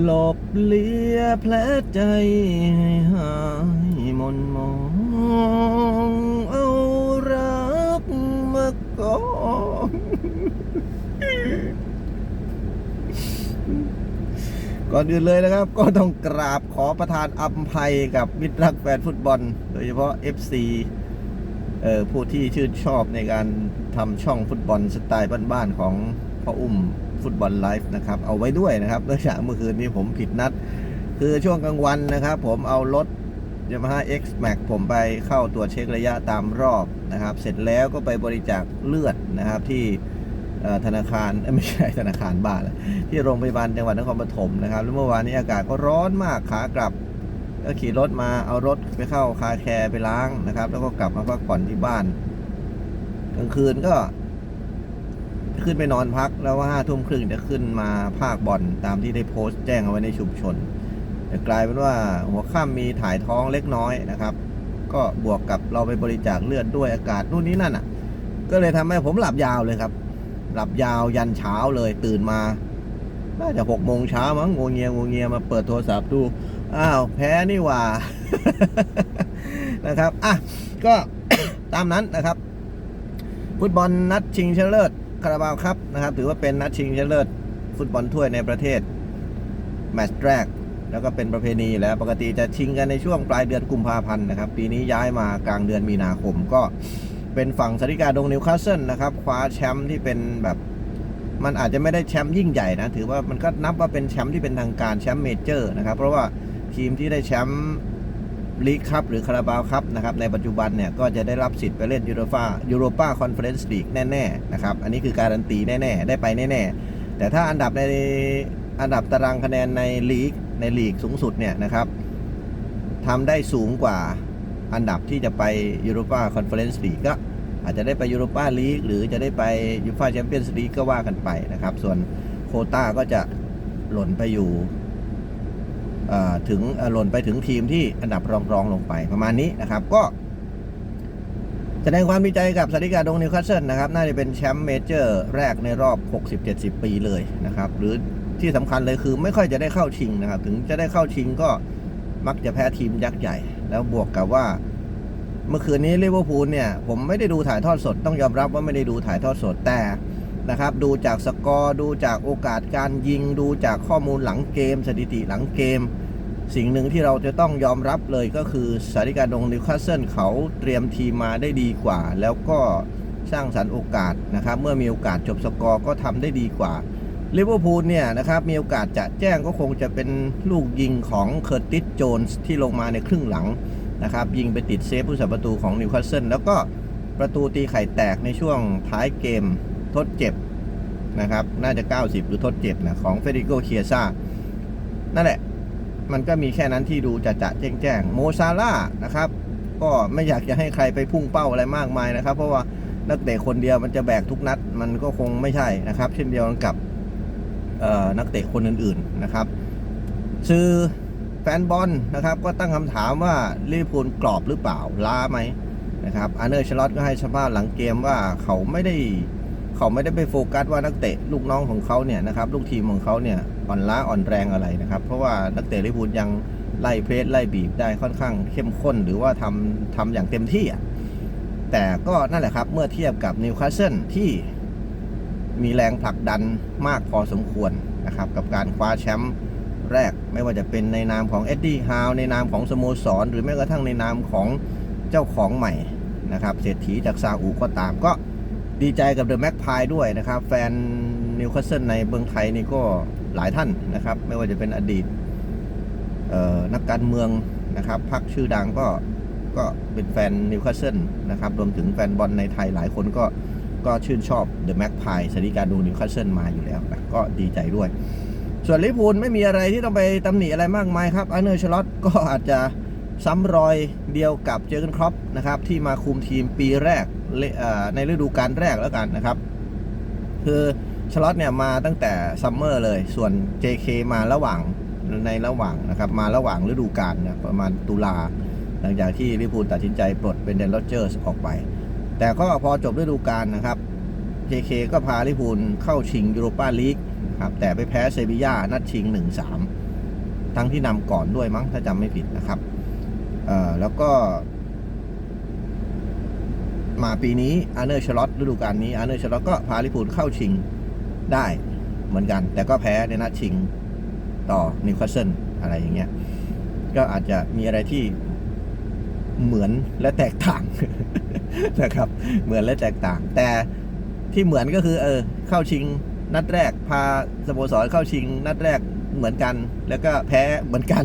หลบเลียแผลใจให้หายมนมอง เอารักมากองก่อนอื่นเลยนะครับ ก็ต้องกราบขอประทานอภัยกับมิตรรักแฟนฟุตบอล โดยเฉพาะ FC เอ่อผู้ที่ชื่นชอบในการทำช่องฟุตบอลสไตล์บ้านๆของพ่ออุ้ม ฟุตบอลไลฟ์นะครับ เอาไว้ด้วยนะครับเนื่องจากเมื่อคืนนี้ผมผิดนัด คือช่วงกลางวันนะครับ ผมเอารถ Yamaha X Max ผมไปเข้าตรวจเช็คระยะตามรอบนะครับ เสร็จแล้วก็ไปบริจาคเลือดนะครับที่ธนาคารไม่ใช่ธนาคารบ้าเลยที่โรงพยาบาลจังหวัดนครปฐมนะครับแล้วเมื่อวานนี้อากาศก็ร้อนมากขากลับ ก็ขี่รถมาเอารถไปเข้าคาแคร์ไปล้างนะครับ แล้วก็กลับมาพักผ่อนที่บ้านกลางคืนก็ ขึ้นไปนอนพักแล้วว่าห้าทุ่มครึ่งจะขึ้นมาภาคบอลตามที่ได้โพสต์แจ้งเอาไว้ในชุมชน แต่กลายเป็นว่าหัวค่ำมีถ่ายท้องเล็กน้อยนะครับ ก็บวกกับเราไปบริจาคเลือดด้วยอากาศนู่นนี่นั่นอะ ก็เลยทำให้ผมหลับยาวเลยครับ หลับยาวยันเช้าเลยตื่นมาน่าจะหกโมงเช้ามั้งงงเงียงงเงียมาเปิดโทรศัพท์ดูอ้าวแพ้นี่ว่านะครับอะก็ตามนั้นนะครับ ฟุตบอลนัดชิงชนะเลิศ คาราบาวครับนะครับ ถือว่าเป็นนัดชิงชนะเลิศฟุตบอลถ้วยในประเทศ แมตช์แรก แล้วก็เป็นประเพณีแล้วปกติจะชิงกันในช่วงปลายเดือนกุมภาพันธ์นะครับ ปีนี้ย้ายมากลางเดือนมีนาคม ก็เป็นฝั่งสริกาดงนิวคาสเซิลนะครับคว้าแชมป์ที่เป็นแบบมันอาจจะไม่ได้แชมป์ยิ่งใหญ่นะ ถือว่ามันก็นับว่าเป็นแชมป์ที่เป็นทางการแชมป์เมเจอร์นะครับ เพราะว่าทีมที่ได้แชมป์ ลีกคัพหรือคาราบาวคัพนะครับในปัจจุบันเนี่ยก็จะได้รับสิทธิ์ไปเล่นยูโรปายูโรปาคอนเฟอเรนซ์ลีกแน่ๆนะครับอันนี้คือการันตีแน่ๆ ได้ไปแน่ๆ แต่ถ้าอันดับในอันดับตารางคะแนนในลีกในลีกสูงสุดเนี่ยนะครับทำได้สูงกว่าอันดับที่จะไปยูโรปาคอนเฟอเรนซ์ลีกก็อาจจะได้ไปยูโรปาลีกหรือจะได้ไปยูฟ่าแชมเปี้ยนส์ลีกก็ว่ากันไปนะครับส่วนโคต้าก็จะหล่นไปอยู่ ถึงหล่นไปถึงทีมที่อันดับรองรองๆลงไปประมาณนี้นะครับก็แสดงความดีใจกับสาริกาดงนิวคาสเซิลนะครับ น่าจะเป็นแชมป์เมเจอร์แรกในรอบ 60-70 ปีเลยนะครับ หรือที่สำคัญเลยคือไม่ค่อยจะได้เข้าชิงนะครับ ถึงจะได้เข้าชิงก็มักจะแพ้ทีมยักษ์ใหญ่ แล้วบวกกับว่า เมื่อคืนนี้ลิเวอร์พูลเนี่ย ผมไม่ได้ดูถ่ายทอดสดต้องยอมรับว่าไม่ได้ดูถ่ายทอดสดแต่ นะครับ ดูจากสกอร์ดูจากโอกาสการยิง ดูจากข้อมูลหลังเกม สถิติหลังเกม สิ่งหนึ่งที่เราจะต้องยอมรับเลยก็คือสาริกาดงนิวคาสเซิลเขาเตรียมทีมมาได้ดีกว่า แล้วก็สร้างสรรค์โอกาสนะครับ เมื่อมีโอกาสจบสกอร์ก็ทำได้ดีกว่าลิเวอร์พูลเนี่ยนะครับมีโอกาสจะแจ้งก็คงจะเป็นลูกยิงของเคอร์ติสโจนส์ที่ลงมาในครึ่งหลังนะครับยิงไปติดเซฟผู้สับประตูของนิวคาสเซิลแล้วก็ประตูตีไข่แตกในช่วงท้ายเกม ทดเจ็บนะครับ น่าจะ 90 หรือทดเจ็บนะของเฟเดริโกเคียซ่านั่นแหละ มันก็มีแค่นั้นที่ดูจะจะแจ้งแจ้งโมซาร่านะครับ ก็ไม่อยากจะให้ใครไปพุ่งเป้าอะไรมากมายนะครับ เพราะว่านักเตะคนเดียวมันจะแบกทุกนัด มันก็คงไม่ใช่นะครับ เช่นเดียวกันกับเอ่อนักเตะคนอื่นๆนะครับซื้อแฟนบอลนะครับ ก็ตั้งคำถามว่าลิเวอร์พูลกรอบหรือเปล่าล้าไหมนะครับอาร์เนอร์ชลอตก็ให้ชาวบ้านหลังเกมว่าเขาไม่ได้ เขาไม่ได้ไปโฟกัสว่านักเตะลูกน้องของเขาเนี่ยนะครับลูกทีมของเขาเนี่ยอ่อนล้าอ่อนแรงอะไรนะครับ เพราะว่านักเตะลิเวอร์พูลยังไล่เพรสไล่บีบได้ค่อนข้างเข้มข้น หรือว่าทำทำอย่างเต็มที่แต่ก็นั่นแหละครับเมื่อเทียบกับนิวคาสเซิลที่มีแรงผลักดันมากพอสมควรนะครับ กับการคว้าแชมป์แรกไม่ว่าจะเป็นในนามของเอ็ดดี้ฮาวในนามของสโมสร หรือแม้กระทั่งในนามของเจ้าของใหม่นะครับเศรษฐีจากซาอุก็ตามก็ ดีใจกับเดอะแม็กพายด้วยนะครับ แฟนนิวคาสเซิลในเมืองไทยนี่ก็หลายท่านนะครับ ไม่ว่าจะเป็นอดีตนักการเมืองนะครับพักชื่อดังก็ก็เป็นแฟนนิวคาสเซิลนะครับรวมถึงแฟนบอลในไทยหลายคนก็ก็ชื่นชอบเดอะแม็กพายสถิการดูนิวคาสเซิลมาอยู่แล้วนะก็ดีใจด้วย ส่วนลิเวอร์พูลไม่มีอะไรที่ต้องไปตำหนิอะไรมากมายครับอาร์เนอร์ชลอตก็อาจจะซ้ำรอยเดียวกับเจอร์กนครอปนะครับที่มาคุมทีมปีแรก ในฤดูกาลแรกแล้วกันนะครับ คือชลอตเนี่ยมาตั้งแต่ซัมเมอร์เลย ส่วน JK มาระหว่างในระหว่างนะครับมาระหว่างฤดูกาลนะประมาณตุลา หลังจากที่ลิพูลตัดสินใจปลดเป็นเดนโรเจอร์สออกไป แต่ก็พอจบฤดูกาลนะครับ JK ก็พาลิพูลเข้าชิงยูโรปาลีกครับแต่ไปแพ้เซบีย่านัดชิง 1-3 ทั้งที่นำก่อนด้วยมั้งถ้าจำไม่ผิดนะครับแล้วก็ มาปีนี้อาร์เนอร์ชลอตฤดูกาลนี้อาร์เนอร์ชลอตก็พาลิเวอร์พูลเข้าชิงได้เหมือนกัน แต่ก็แพ้ในนัดชิงต่อนิวคาสเซิลอะไรอย่างเงี้ยก็อาจจะมีอะไรที่เหมือนและแตกต่างนะครับ เหมือนและแตกต่าง แต่ที่เหมือนก็คือ เออ เข้าชิง นัดแรก พาสโมสรเข้าชิง นัดแรกเหมือนกัน แล้วก็แพ้เหมือนกัน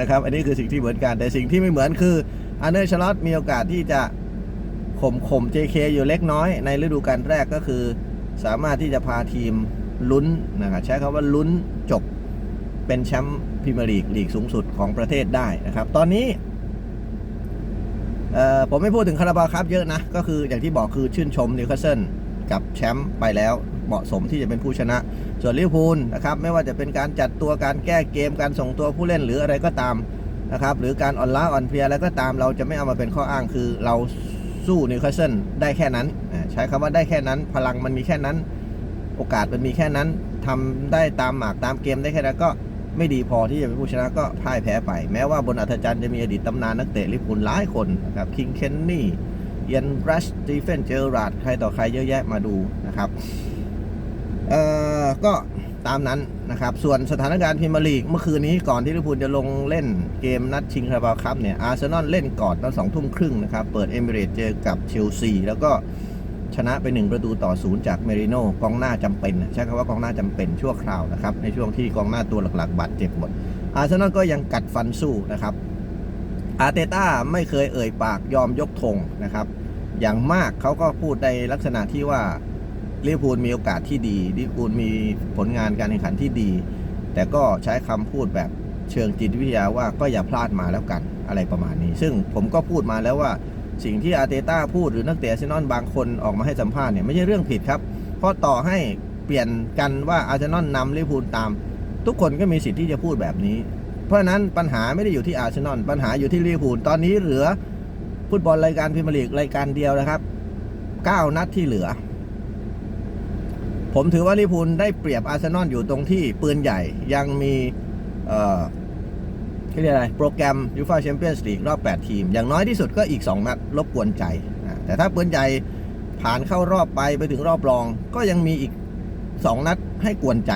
นะครับ อันนี้คือสิ่งที่เหมือนกัน แต่สิ่งที่ไม่เหมือนคืออาร์เนอร์ชลอตมีโอกาสที่จะ ข่มข่ม JK อยู่เล็กน้อยในฤดูกาลแรกก็คือ สามารถที่จะพาทีมลุ้นนะครับใช้คำว่าลุ้นจบเป็นแชมป์พรีเมียร์ลีกลีกสูงสุดของประเทศได้นะครับ ตอนนี้ผมไม่พูดถึงคาราบาครับเยอะนะ ก็คืออย่างที่บอกคือชื่นชมนิวคาสเซิลกับแชมป์ไปแล้วเหมาะสมที่จะเป็นผู้ชนะ ส่วนลิเวอร์พูลนะครับไม่ว่าจะเป็นการจัดตัวการแก้เกมการส่งตัวผู้เล่นหรืออะไรก็ตามนะครับหรือการอ่อนล้าอ่อนเพลียอะไรก็ตามเราจะไม่เอามาเป็นข้ออ้างคือเรา สู้นิวคาสเซิลได้แค่นั้น ใช้คำว่าได้แค่นั้น พลังมันมีแค่นั้น โอกาสมันมีแค่นั้นทำได้ตามหมากตามเกมได้แค่นั้นก็ไม่ดีพอที่จะเป็นผู้ชนะก็พ่ายแพ้ไป แม้ว่าบนอัธจันทร์จะมีอดีตตำนานนักเตะลิเวอร์พูลหลายคนนะครับคิงเคนนี่เอียนรัชสตีเฟนเจอร์ราดใครต่อใครเยอะแยะมาดูนะครับ เอ่อ ก็ ตามนั้นนะครับ ส่วนสถานการณ์พรีเมียร์ลีกเมื่อคืนนี้ก่อนที่ลิเวอร์พูลจะลงเล่นเกมนัดชิงคาราบาวครับเนี่ยอาร์เซนอลเล่นก่อนตอนสองทุ่มครึ่งนะครับ เปิดเอมิเรตเจอกับเชลซีแล้วก็ชนะไป 1 ประตูต่อศูนย์จากเมริโน่กองหน้าจำเป็นใช้คำว่ากองหน้าจำเป็นชั่วคราวนะครับ ในช่วงที่กองหน้าตัวหลักๆบาดเจ็บหมด อาร์เซนอลก็ยังกัดฟันสู้นะครับอาร์เตต้าไม่เคยเอ่ยปากยอมยกธงนะครับ อย่างมากเขาก็พูดในลักษณะที่ว่า ลิเวอร์พูลมีโอกาสที่ดีลิเวอร์พูลมีผลงานการแข่งขันที่ดี แต่ก็ใช้คำพูดแบบเชิงจิตวิทยาว่าก็อย่าพลาดมาแล้วกันอะไรประมาณนี้ ซึ่งผมก็พูดมาแล้วว่าสิ่งที่อาร์เตต้าพูดหรือนักเตะอาร์เซนอลบางคนออกมาให้สัมภาษณ์เนี่ยไม่ใช่เรื่องผิดครับ เพราะต่อให้เปลี่ยนกันว่าอาร์เซนอลนำลิเวอร์พูลตาม ทุกคนก็มีสิทธิ์ที่จะพูดแบบนี้ เพราะฉะนั้นปัญหาไม่ได้อยู่ที่อาร์เซนอลปัญหาอยู่ที่ลิเวอร์พูลตอนนี้เหลือฟุตบอลรายการพรีเมียร์ลีกรายการเดียวนะครับ 9 นัดที่เหลือ ผมถือว่าลิพูลได้เปรียบอาร์เซนอลอยู่ตรงที่ปืนใหญ่ยังมีเอ่อเขาเรียกอะไร โปรแกรมยูฟ่าแชมเปี้ยนส์ลีกรอบ 8 ทีม อย่างน้อยที่สุดก็อีก 2 นัดรบกวนใจ แต่ถ้าปืนใหญ่ผ่านเข้ารอบไปไปถึงรอบรอง ก็ยังมีอีก 2 นัดให้กวนใจ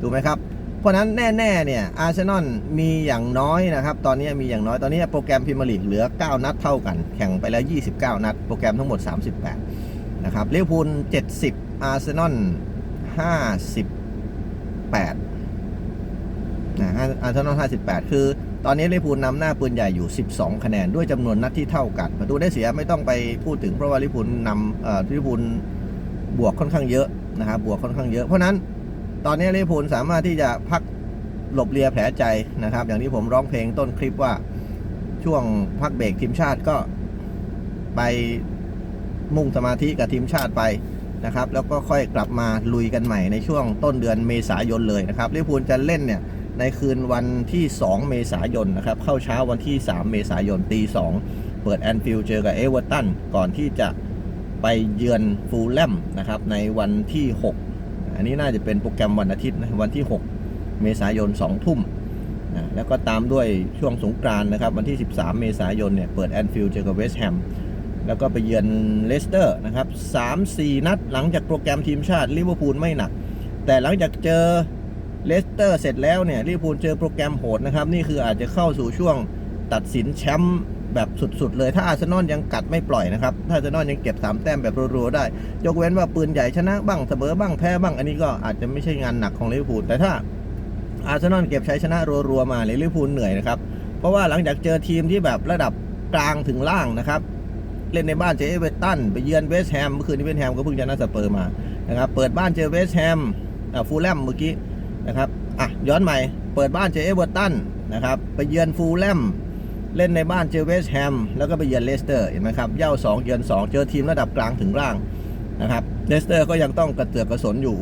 ถูกไหมครับ เพราะฉะนั้นแน่ๆเนี่ยอาร์เซนอลมีอย่างน้อยนะครับ ตอนนี้มีอย่างน้อยตอนนี้โปรแกรมพรีเมียร์ลีกเหลือ 9 นัดเท่ากัน แข่งไปแล้ว 29 นัด โปรแกรมทั้งหมด 38 นะครับลิเวอร์พูล70 อาร์เซนอล58นะฮะอาร์เซนอล58 คือตอนนี้ลิเวอร์พูลนำหน้าปืนใหญ่อยู่ 12 คะแนน ด้วยจำนวนนัดที่เท่ากันประตูได้เสียไม่ต้องไปพูดถึงเพราะว่าลิเวอร์พูลนำเอ่อลิเวอร์พูลบวกค่อนข้างเยอะนะครับบวกค่อนข้างเยอะ เพราะฉะนั้นตอนนี้ลิเวอร์พูลสามารถที่จะพักหลบเลียแผลใจนะครับ อย่างที่ผมร้องเพลงต้นคลิปว่าช่วงพักเบรกทีมชาติก็ไป มุ่งสมาธิกับทีมชาติไปนะครับ แล้วก็ค่อยกลับมาลุยกันใหม่ในช่วงต้นเดือนเมษายนเลยนะครับลิเวอร์พูลจะเล่นเนี่ยในคืนวันที่ 2 เมษายนนะครับ เข้าเช้าวันที่ 3 เมษายนตี2เปิดแอนฟิลด์เจอกับเอเวอร์ตันก่อนที่จะไปเยือนฟูลแลมนะครับในวันที่ 6 อันนี้น่าจะเป็นโปรแกรมวันอาทิตย์นะวันที่ 6 เมษายน 2 ทุ่มนะแล้วก็ตามด้วยช่วงสงกรานนะครับ วันที่ 13 เมษายนเนี่ยเปิดแอนฟิลด์เจอกับเวสต์แฮม แล้วก็ไปเยือนเลสเตอร์นะครับ3-4นัดหลังจากโปรแกรมทีมชาติลิเวอร์พูลไม่หนัก แต่หลังจากเจอเลสเตอร์เสร็จแล้วเนี่ยลิเวอร์พูลเจอโปรแกรมโหดนะครับ นี่คืออาจจะเข้าสู่ช่วงตัดสินแชมป์แบบสุดๆ เลย ถ้าอาร์เซนอลยังกัดไม่ปล่อยนะครับ ถ้าอาร์เซนอลยังเก็บ 3 แต้มแบบรัวๆได้ ยกเว้นว่าปืนใหญ่ชนะบ้างเสมอบ้างแพ้บ้าง อันนี้ก็อาจจะไม่ใช่งานหนักของลิเวอร์พูลแต่ถ้าอาร์เซนอลเก็บใชัยชนะรัวๆมาเลยลิเวอร์พูลเหนื่อยนะครับ เพราะว่าหลังจากเจอทีมที่แบบระดับกลางถึงล่างนะครับ เล่นในบ้านเจอเอเวอร์ตันไปเยือนเวสต์แฮมเมื่อคืนนี้เวสต์แฮมก็เพิ่งชนะสเปอร์มานะครับเปิดบ้านเจอเวสต์แฮมอ่าฟูลแลมเมื่อกี้นะครับอะย้อนใหม่ เปิดบ้านเจอเอเวอร์ตันนะครับไปเยือนฟูลแลมเล่นในบ้านเจอเวสต์แฮมแล้วก็ไปเยือนเลสเตอร์เห็นไหมครับเย่า2 เยือน 2 เจอทีมระดับกลางถึงล่างนะครับเลสเตอร์ก็ยังต้องกระเตือกกระสนอยู่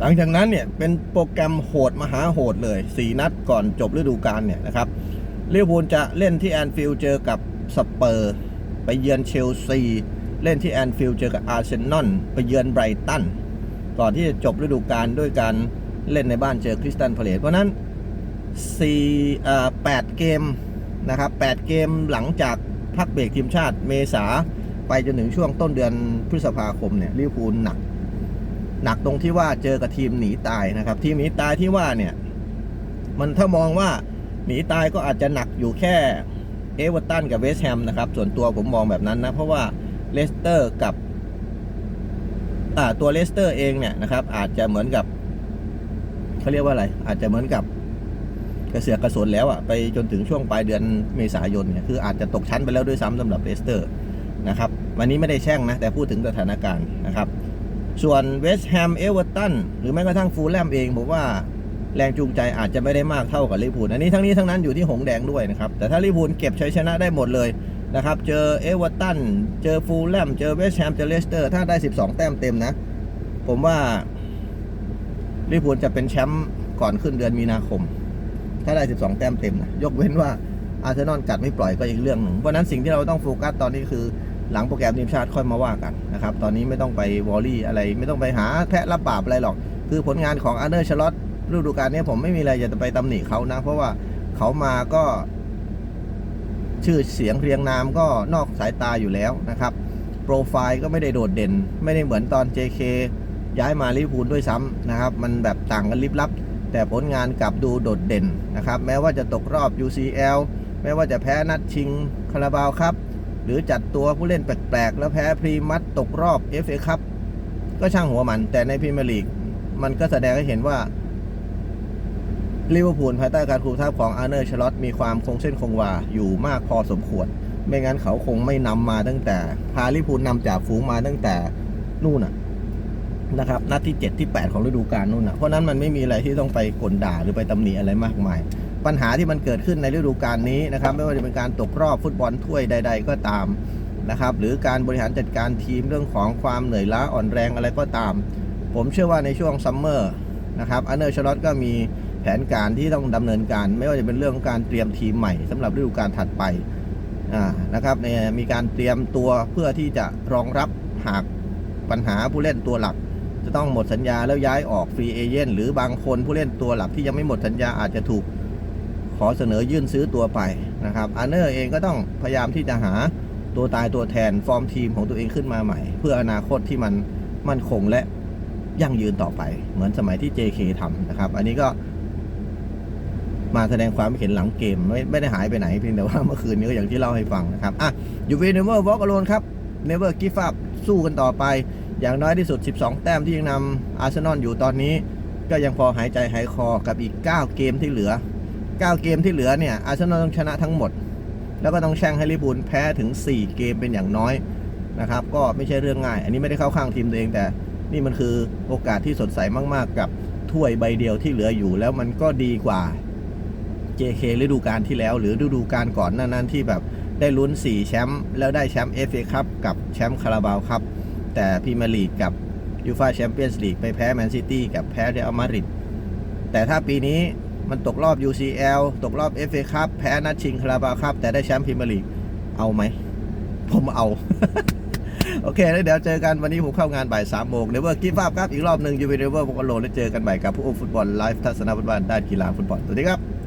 หลังจากนั้นเนี่ยเป็นโปรแกรมโหดมหาโหดเลย 4 นัดก่อนจบฤดูกาลเนี่ยนะครับลิเวอร์พูลจะเล่นที่แอนฟิลด์เจอกับสเปอร์ ไปเยือนเชลซี เล่นที่แอนฟิลด์เจอกับอาร์เซนอลไปเยือนไบรตันก่อนที่จะจบฤดูกาลด้วยการเล่นในบ้านเจอคริสตันพาเลตเพราะนั้น4อ่า8เกมนะครับ8เกมหลังจากพักเบรกทีมชาติเมษาไปจนถึงช่วงต้นเดือนพฤษภาคมเนี่ยลิเวอร์พูลหนัก หนักตรงที่ว่าเจอกับทีมหนีตายนะครับ ทีมหนีตายที่ว่าเนี่ย มันถ้ามองว่าหนีตายก็อาจจะหนักอยู่แค่ เอเวอร์ตันกับเวสต์แฮมนะครับ ส่วนตัวผมมองแบบนั้นนะ เพราะว่าเลสเตอร์กับตัวเลสเตอร์เองเนี่ยนะครับ อาจจะเหมือนกับเขาเรียกว่าอะไร อาจจะเหมือนกับกระเสือกกระสนแล้วอะไปจนถึงช่วงปลายเดือนเมษายนเนี่ยคืออาจจะตกชั้นไปแล้วด้วยซ้ำสำหรับเลสเตอร์นะครับวันนี้ไม่ได้แช่งนะ แต่พูดถึงสถานการณ์นะครับ ส่วนเวสต์แฮมเอเวอร์ตันหรือแม้กระทั่งฟูลแลมเองผมว่า แรงจูงใจอาจจะไม่ได้มากเท่ากับลิพูลอันนี้ทั้งนี้ทั้งนั้นอยู่ที่หงแดงด้วยนะครับ แต่ถ้าลิพูลเก็บชัยชนะได้หมดเลยนะครับ เจอเอเวอร์ตัน เจอฟูลแลม เจอเวสต์แฮม เจอเลสเตอร์ ถ้าได้ 12 แต้มเต็มนะ ผมว่าลิพูลจะเป็นแชมป์ก่อนขึ้นเดือนมีนาคม ถ้าได้ 12 แต้มเต็มนะ ยกเว้นว่าอาร์เซนอลกัดไม่ปล่อยก็อีกเรื่องหนึ่ง เพราะนั้นสิ่งที่เราต้องโฟกัสตอนนี้คือหลังโปรแกรมทีมชาติค่อยมาว่ากันนะครับ ตอนนี้ไม่ต้องไปวอลลี่อะไร ไม่ต้องไปหาแพะรับบาปอะไรหรอก คือผลงานของอาร์เนอร์ชลอต ฤดูกาลนี้ผมไม่มีอะไรจะไปตำหนิเขานะ เพราะว่าเขามาก็ ชื่อเสียงเรียงนามก็นอกสายตาอยู่แล้วนะครับ โปรไฟล์ก็ไม่ได้โดดเด่น ไม่ได้เหมือนตอน JK ย้ายมาลิเวอร์พูลด้วยซ้ำนะครับ มันแบบต่างกันลิบลับ แต่ผลงานกลับดูโดดเด่นนะครับ แม้ว่าจะตกรอบ UCL แม้ว่าจะแพ้นัดชิงคาราบาวครับ หรือจัดตัวผู้เล่นแปลกๆ แล้วแพ้พรีมัดตกรอบ FA ครับก็ช่างหัวมัน แต่ในพรีเมียร์ลีกมันก็แสดงให้เห็นว่า ลิเวอร์พูลภายใต้การคุมทัพของอาร์เนอร์ชลอตมีความคงเส้นคงวาอยู่มากพอสมควร ไม่งั้นเขาคงไม่นำมาตั้งแต่ พาลิพูลนำจากฝูงมาตั้งแต่นู่นน่ะนะครับนัดที่ 7 ที่ 8 ของฤดูกาลนู่นน่ะเพราะนั้นมันไม่มีอะไรที่ต้องไปกลด่าหรือไปตำหนิอะไรมากมาย ปัญหาที่มันเกิดขึ้นในฤดูกาลนี้นะครับ ไม่ว่าจะเป็นการตกรอบฟุตบอลถ้วยใด ๆ ก็ตามนะครับ หรือการบริหารจัดการทีมเรื่องของความเหนื่อยล้าอ่อนแรงอะไรก็ตาม ผมเชื่อว่าในช่วงซัมเมอร์นะครับอันเนอร์ชลอตก็มี นการที่ต้องดำเนินการ ไม่ว่าจะเป็นเรื่องของการเตรียมทีมใหม่สำหรับฤดูกาลถัดไปนะครับมีการเตรียมตัวเพื่อที่จะรองรับหากปัญหาผู้เล่นตัวหลัก จะต้องหมดสัญญาแล้วย้ายออกฟรีเอเจนต์หรือบางคนผู้เล่นตัวหลักที่ยังไม่หมดสัญญาอาจจะถูกขอเสนอยื่นซื้อตัวไปนะครับอาร์เนอร์เองก็ต้องพยายามที่จะหาตัวตายตัวแทนฟอร์มทีมของตัวเองขึ้นมาใหม่ เพื่ออนาคตที่มันมั่นคงและยั่งยืนต่อไป เหมือนสมัยที่ JK ทำนะครับ อันนี้ก็ มาแสดงความเห็นหลังเกมไม่ไม่ได้หายไปไหนเพียงแต่ว่าเมื่อคืนนี้ก็อย่างที่เล่าให้ฟังนะครับอะยูวีเนเวอร์วอล์กอโลนครับเนเวอร์กิฟต์อัพสู้กันต่อไป อย่างน้อยที่สุด 12 แต้มที่ยังนำอาร์เซนอลอยู่ตอนนี้ ก็ยังพอหายใจหายคอกับอีก 9 เกมที่เหลือ 9 เกมที่เหลือเนี่ยอาร์เซนอลต้องชนะทั้งหมด แล้วก็ต้องแช่งให้ลิเวอร์พูลแพ้ถึง 4 เกมเป็นอย่างน้อยนะครับก็ไม่ใช่เรื่องง่าย อันนี้ไม่ได้เข้าข้างทีมตัวเองแต่นี่มันคือโอกาสที่สดใสมาก ๆ กับถ้วยใบเดียวที่เหลืออยู่ แล้วมันก็ดีกว่า JK ฤดูกาลที่แล้ว หรือฤดูกาลก่อนหน้านั้นที่แบบได้ลุ้น 4 แชมป์แล้วได้แชมป์ FA คัพกับแชมป์คาราบาวครับ แต่พรีเมียร์ลีกกับยูฟาแชมเปี้ยนส์ลีกไปแพ้แมนซิตี้กับแพ้เรอัลมาดริดแต่ถ้าปีนี้มันตกรอบ UCL ตกรอบ FA คัพแพ้นัดชิงคาราบาวครับ แต่ได้แชมป์พรีเมียร์ลีกเอาไหม ผมเอา โอเคแล้วเดี๋ยวเจอกันวันนี้ผมเข้างานบ่ายสามโมงเนเวอร์กิฟต์ครับ อีกรอบหนึ่งยูเวนเวอร์พวกโลแล้วเจอกันบ่ายกับผู้อุ้มฟุตบอลไลฟ์ทัศนฟุตบอลด้านกีฬาฟุตบอลสวัสดีครับ